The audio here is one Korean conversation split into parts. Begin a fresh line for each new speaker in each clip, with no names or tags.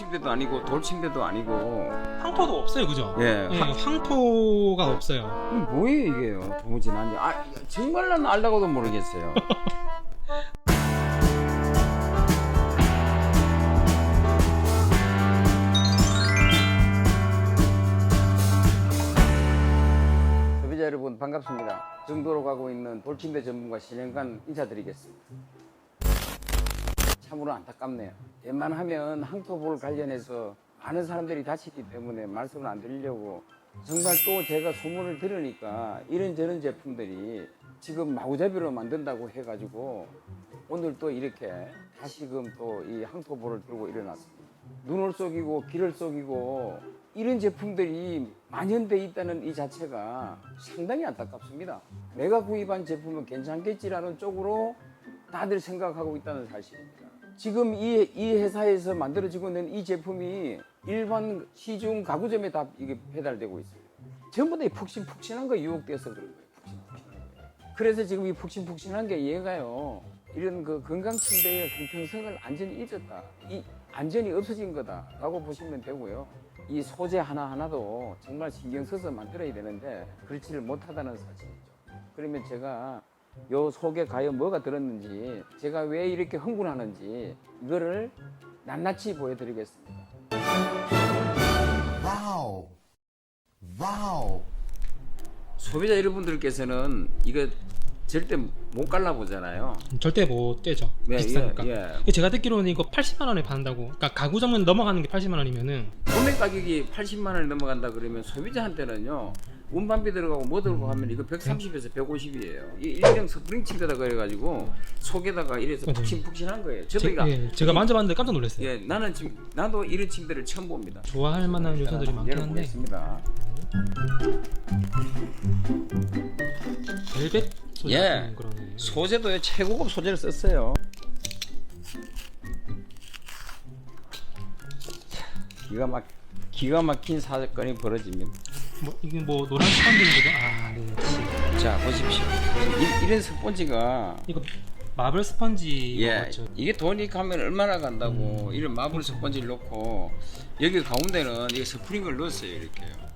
침대도 아니고 돌 침대도 아니고
황토도 없어요, 그죠?
예.
예,
황-
황토가 없어요.
이게 뭐예요 이게요? 도무지 난 아, 정말 난 알다고도 모르겠어요. 소비자 여러분 반갑습니다. 정도로 가고 있는 돌침대 전문가 신영관 인사드리겠습니다. 참으로 안타깝네요. 웬만하면 항토볼 관련해서 많은 사람들이 다치기 때문에 말씀을 안 드리려고 정말 또 제가 소문을 들으니까 이런저런 제품들이 지금 마구잡이로 만든다고 해가지고 오늘 또 이렇게 다시금 또 이 항토볼을 들고 일어났습니다. 눈을 속이고 귀를 속이고 이런 제품들이 만연돼 있다는 이 자체가 상당히 안타깝습니다. 내가 구입한 제품은 괜찮겠지라는 쪽으로 다들 생각하고 있다는 사실입니다. 지금 이, 이 회사에서 만들어지고 있는 이 제품이 일반 시중 가구점에 다 이게 배달되고 있어요. 전부 다 이 푹신푹신한 거 유혹돼서 그런 거예요. 푹신푹신한 거예요. 그래서 지금 이 푹신푹신한 게 얘가요. 이런 그 건강 침대의 형평성을 완전히 잊었다. 이 안전이 없어진 거다라고 보시면 되고요. 이 소재 하나하나도 정말 신경 써서 만들어야 되는데 그렇지를 못하다는 사실이죠. 그러면 제가 요 속에 과연 뭐가 들었는지 제가 왜 이렇게 흥분하는지 이거를 낱낱이 보여드리겠습니다.
와우. 와우.
소비자 여러분들께서는 이거 절대 못 갈라보잖아요.
절대 못 떼죠.
네,
비싸니까.
예, 예.
제가 듣기로는 이거 80만 원에 판다고. 그러니까 가구 점은 넘어가는 게 80만 원이면은
도매 가격이 80만 원이 넘어간다 그러면 소비자한테는요 운반비 들어가고 뭐 들어가고 하면 이거 130에서 150이에요. 이 일명 스프링 침대다 그래가지고 속에다가 이래서
맞아요.
푹신푹신한 거예요. 저도
제,
이거
예, 제가 만져봤는데 깜짝 놀랐어요.
예, 나는 지금 나도 이런 침대를 처음 봅니다.
좋아할 만한 요소들이 많긴 한데
열어보겠습니다.
벨벳 소재
예.
같은 그런
소재도 최고급 소재를 썼어요. 기가 막 기가 막힌 사건이 벌어집니다.
뭐 이게 뭐 노란 스펀지인 거죠? 아, 네. 역시.
자 보십시오. 이, 이런 스펀지가
이거 마블 스펀지
예
맞죠?
이게 돈이 가면 얼마나 간다고 이런 마블 스펀지를 넣고 여기 가운데는 이 스프링을 넣었어요 이렇게요.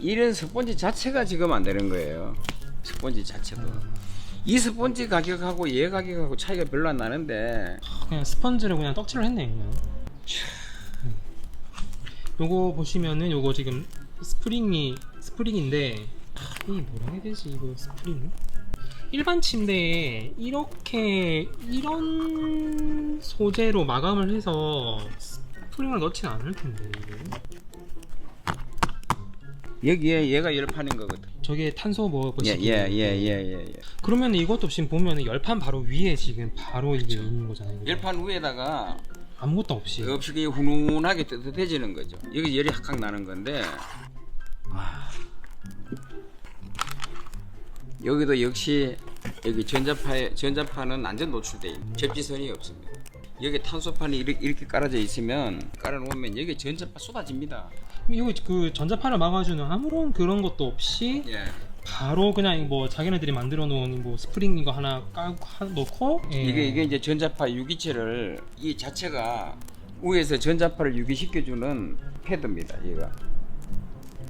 이런 스펀지 자체가 지금 안 되는 거예요. 스펀지 자체도. 이 스펀지 가격하고 얘 가격하고 차이가 별로 안 나는데
그냥 스펀지를 그냥 떡칠을 했네 그냥. 음. 요거 보시면은 요거 지금 스프링이 스프링인데 아, 이 뭐라 해야 되지 이거 스프링? 일반 침대에 이렇게 이런 소재로 마감을 해서 스프링을 넣진 않을 텐데 이게.
여기에 얘가 열판인 거거든.
저게 탄소 뭐 보시기
예예예예 예. 예, 예.
그러면 이것도 지금 보면은 열판 바로 위에 지금 바로 이게 있는 거잖아요. 이게.
열판 위에다가
아무것도 없이.
없이 그냥 훈훈하게 뜨뜻해지는 거죠. 여기 열이 확확 나는 건데 아. 여기도 역시 여기 전자파에 전자파는 완전 노출돼 있는 접지선이 없습니다. 여기 탄소판이 이렇게, 이렇게 깔아져 있으면 깔아놓으면 여기 전자파 쏟아집니다.
이거 그 전자파를 막아주는 아무런 그런 것도 없이
예.
바로 그냥 뭐 자기네들이 만들어 놓은 뭐 스프링 이거 하나 하- 놓고 예.
이게 이게 이제 전자파 유기체를 이 자체가 위에서 전자파를 유기시켜주는 패드입니다. 얘가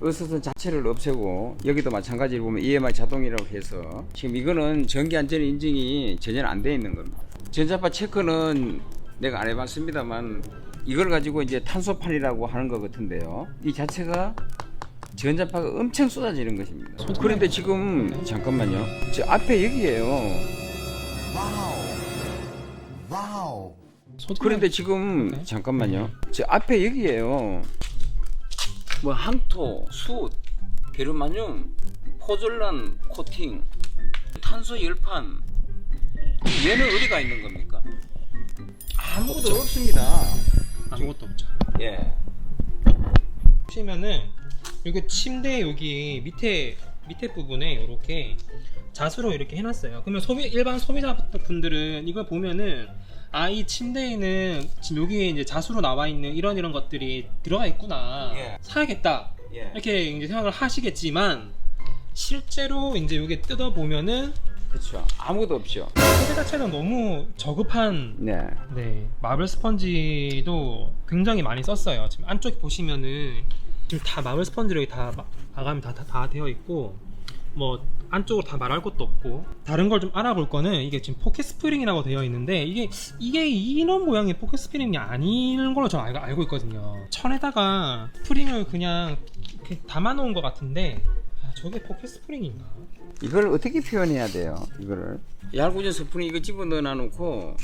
어스선 자체를 없애고 여기도 마찬가지로 보면 EMI 자동이라고 해서 지금 이거는 전기 안전 인증이 전혀 안 돼 있는 겁니다. 전자파 체크는 내가 안 해봤습니다만 이걸 가지고 이제 탄소판이라고 하는 것 같은데요. 이 자체가 전자파가 엄청 쏟아지는 것입니다. 그런데 지금 잠깐만요. 저 앞에 여기에요.
와우. 와우.
그런데 지금
네.
잠깐만요. 저 앞에 여기에요. 뭐 항토, 숯, 게르마늄, 포졸란 코팅, 탄소 열판. 얘는 어디가 있는 겁니까? 아무것도 없습니다.
아무것도 없죠.
예.
보시면은 여기 침대 여기 밑에 밑에 부분에 이렇게 자수로 이렇게 해놨어요. 그러면 소비 일반 소비자 분들은 이걸 보면은 아 이 침대에는 지금 여기에 이제 자수로 나와 있는 이런 이런 것들이 들어가 있구나
예.
사야겠다
예.
이렇게 이제 생각을 하시겠지만 실제로 이제 여기 뜯어 보면은
그렇죠. 아무도 없죠.
소재 자체는 너무 저급한
네.
네, 마블 스펀지도 굉장히 많이 썼어요. 지금 안쪽에 보시면은 지금 다 마블 스펀지로 다 마- 마감이 다, 다, 다 되어 있고 뭐 안쪽으로 다 말할 것도 없고 다른 걸 좀 알아볼 거는 이게 지금 포켓 스프링이라고 되어 있는데 이게 이게 이런 모양의 포켓 스프링이 아닌 걸로 저는 알고, 알고 있거든요. 천에다가 스프링을 그냥 이렇게 담아 놓은 것 같은데 아, 저게 포켓 스프링인가?
이걸 어떻게 표현해야 돼요? 이거를 얄궂은 스푼이 이거 집어넣어 놓고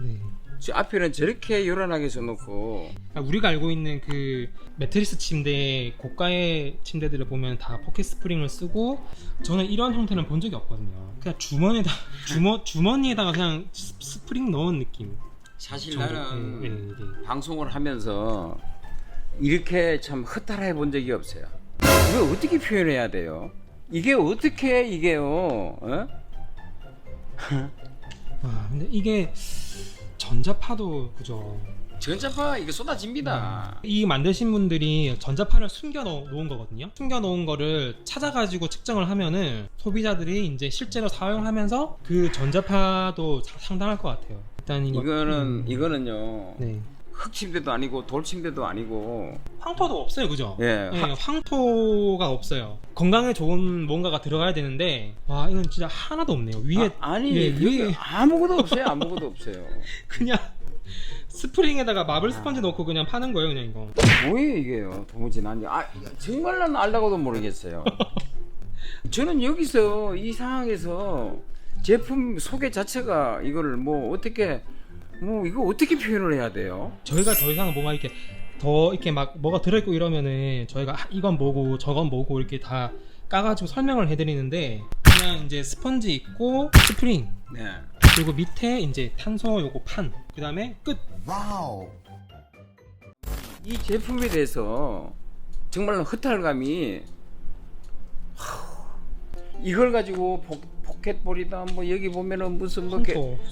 네.
저 앞에는 저렇게 요란하게 써놓고
아, 우리가 알고 있는 그 매트리스 침대 고가의 침대들을 보면 다 포켓 스프링을 쓰고 저는 이런 형태는 본 적이 없거든요. 그냥 주머니에다 주머 주머니에다가 그냥 스- 스프링 넣은 느낌.
사실
정도.
나는
네, 네, 네.
방송을 하면서 이렇게 참 허탈해 본 적이 없어요. 이걸 어떻게 표현해야 돼요? 이게 어떻게 이게요? 어?
아 근데 이게 전자파도 그죠.
전자파 이게 쏟아집니다.
이 만드신 분들이 전자파를 숨겨 놓- 놓은 거거든요. 숨겨 놓은 거를 찾아가지고 측정을 하면은 소비자들이 이제 실제로 사용하면서 그 전자파도 사- 상당할 것 같아요. 일단 이거
이거는
음,
이거는요
네.
흙 침대도 아니고 돌 침대도 아니고
황토도 없어요, 그죠?
예,
네,
화-
황토가 없어요. 건강에 좋은 뭔가가 들어가야 되는데 와 이건 진짜 하나도 없네요. 위에
아, 니
예,
여기
위에
아무것도 없어요 아무것도 없어요.
그냥 스프링에다가 마블 스펀지 넣고 그냥 파는 거예요, 그냥 이거.
뭐예요 이게요 도무지 난 아, 정말 난 알다고도 모르겠어요 저는 여기서 이 상황에서 제품 소개 자체가 이거를 뭐 어떻게 뭐 이거 어떻게 표현을 해야 돼요?
저희가 더 이상 뭔가 이렇게 더 이렇게 막 뭐가 들어있고 이러면은 저희가 아, 이건 뭐고 저건 뭐고 이렇게 다 까가지고 설명을 해드리는데 그냥 이제 스펀지 있고 스프링.
네.
그리고 밑에 이제 탄소 요거 판. 그다음에 끝.
Wow.
이 제품에 대해서 정말 허탈감이 하, 이걸 가지고 포, 포켓볼이다. 뭐 여기 보면은 무슨 뭐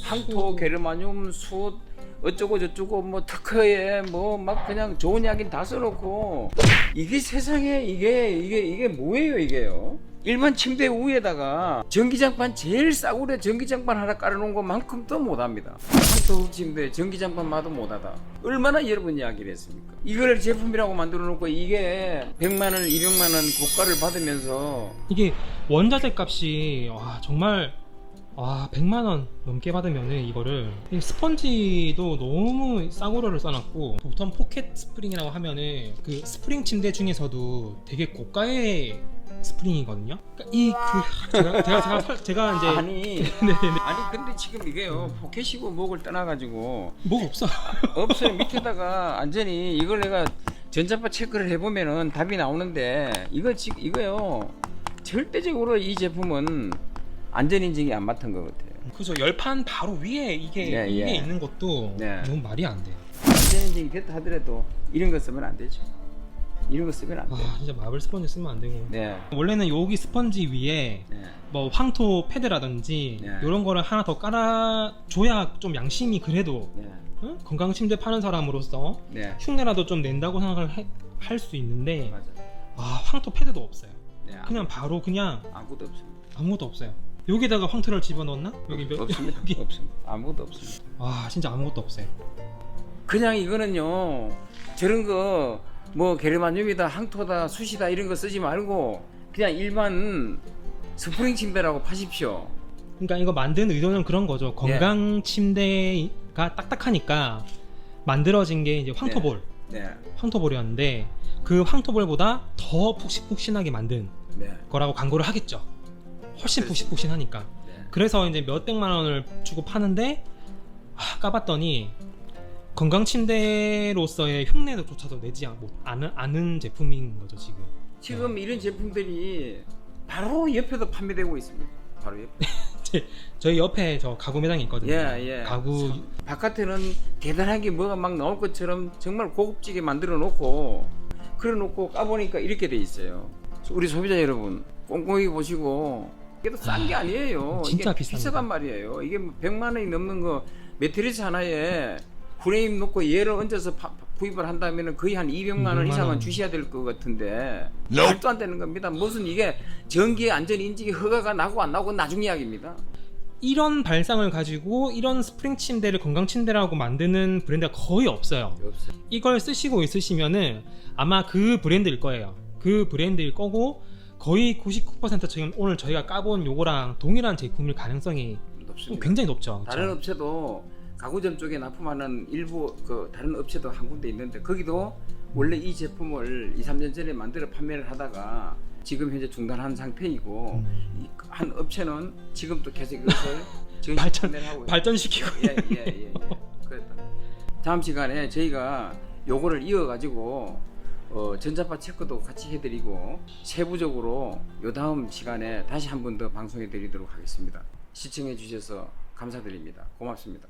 항토 게르마늄 숯 어쩌고 저쩌고 뭐 특허에 뭐 막 그냥 좋은 이야기 다 써놓고 이게 세상에 이게 이게 이게 뭐예요 이게요? 일반 침대 위에다가 전기장판 제일 싸구려 전기장판 하나 깔아놓은 것만큼도 못합니다. 항토 흑침대 전기장판 마도 못하다. 얼마나 여러 번 이야기를 했습니까? 이걸 제품이라고 만들어놓고 이게 100만 원, 200만 원 고가를 받으면서
이게 원자재 값이 와 정말 와 100만 원 넘게 받으면은 이거를 이 스펀지도 너무 싸구려를 써놨고 보통 포켓 스프링이라고 하면은 그 스프링 침대 중에서도 되게 고가의 스프링이거든요. 그러니까 이그 제가 제가 제가, 설- 제가 이제
아니.
네네네.
아니 근데 지금 이게요 포켓이고 목을 떠나가지고.
뭐가 없어.
없어요. 밑에다가 완전히 이걸 내가 전자파 체크를 해보면은 답이 나오는데 이거 지금 이거요. 절대적으로 이 제품은 안전 인증이 안 맡은 것 같아요.
그죠 열판 바로 위에 이게
예,
이게
예.
있는 것도
네.
너무 말이 안 돼.
안전 인증이 됐다 하더라도 이런 거 쓰면 안 되죠. 이런 거 쓰면 안 돼요.
아 진짜 마블 스펀지 쓰면 안 되고.
네.
원래는 여기 스펀지 위에
네.
뭐 황토 패드라든지
네.
이런 거를 하나 더 깔아줘야 좀 양심이 그래도
네.
응? 건강 침대 파는 사람으로서
네.
흉내라도 좀 낸다고 생각을 할 수 있는데
맞아.
아 황토 패드도 없어요.
네.
그냥 바로 그냥
아무것도 없습니다.
아무것도 없어요. 여기다가 황토를 집어넣나? 여기 몇
없습니다.
여기
없습니다. 아무것도 없습니다.
와 진짜 아무것도 없어요.
그냥 이거는요 저런 거 뭐 게르마늄이다 항토다 숯이다 이런 거 쓰지 말고 그냥 일반 스프링 침대라고 파십시오
그러니까 이거 만든 의도는 그런 거죠.
네.
건강 침대가 딱딱하니까 만들어진 게 이제 황토볼,
네,
황토볼이었는데 그 황토볼보다 더 푹신푹신하게 만든
네,
거라고 광고를 하겠죠. 훨씬. 푹신푹신하니까.
네.
그래서 이제 몇 백만 원을 주고 파는데 아, 까봤더니 건강 침대로서의 흉내조차도 내지 못- 않은, 않은 제품인 거죠 지금.
지금 이런 제품들이 바로 옆에도 판매되고 있습니다 바로 옆에
저희 옆에 저 가구 매장이 있거든요.
예, 예.
가구
바깥에는 대단하게 뭐가 막 나올 것처럼 정말 고급지게 만들어 놓고 그래 놓고 까보니까 이렇게 돼 있어요 우리 소비자 여러분 꼼꼼히 보시고 이게 싼게 아니에요
진짜
이게
비쌉니다.
비싸단 말이에요 이게 뭐 100만 원이 넘는 거 매트리스 하나에 프레임 놓고 얘를 얹어서 파- 구입을 한다면 거의 한 200만 원
200만
이상은
원.
주셔야 될 것 같은데 말도 안 되는 겁니다 무슨 이게 전기 안전 인증이 허가가 나고 안 나고 나중 이야기입니다
이런 발상을 가지고 이런 스프링 침대를 건강 침대라고 만드는 브랜드가 거의 없어요.
없어요.
이걸 쓰시고 있으시면은 아마 그 브랜드일 거예요. 그 브랜드일 거고 거의 99% 지금 오늘 저희가 까본 요거랑 동일한 제품일 가능성이
높습니다.
굉장히 높죠.
다른 업체도 가구점 쪽에 납품하는 일부 그 다른 업체도 한 군데 있는데 거기도 원래 이 제품을 2, 3년 전에 만들어 판매를 하다가 지금 현재 중단한 상태이고
음.
이- 한 업체는 지금도 계속 이것을
발전-
하고
발전시키고
예 예 예 예, 예, 예. 그랬다. 다음 시간에 저희가 요거를 이어 가지고 어, 전자파 체크도 같이 해드리고 세부적으로 요 다음 시간에 다시 한 번 더 방송해 드리도록 하겠습니다. 시청해 주셔서 감사드립니다. 고맙습니다.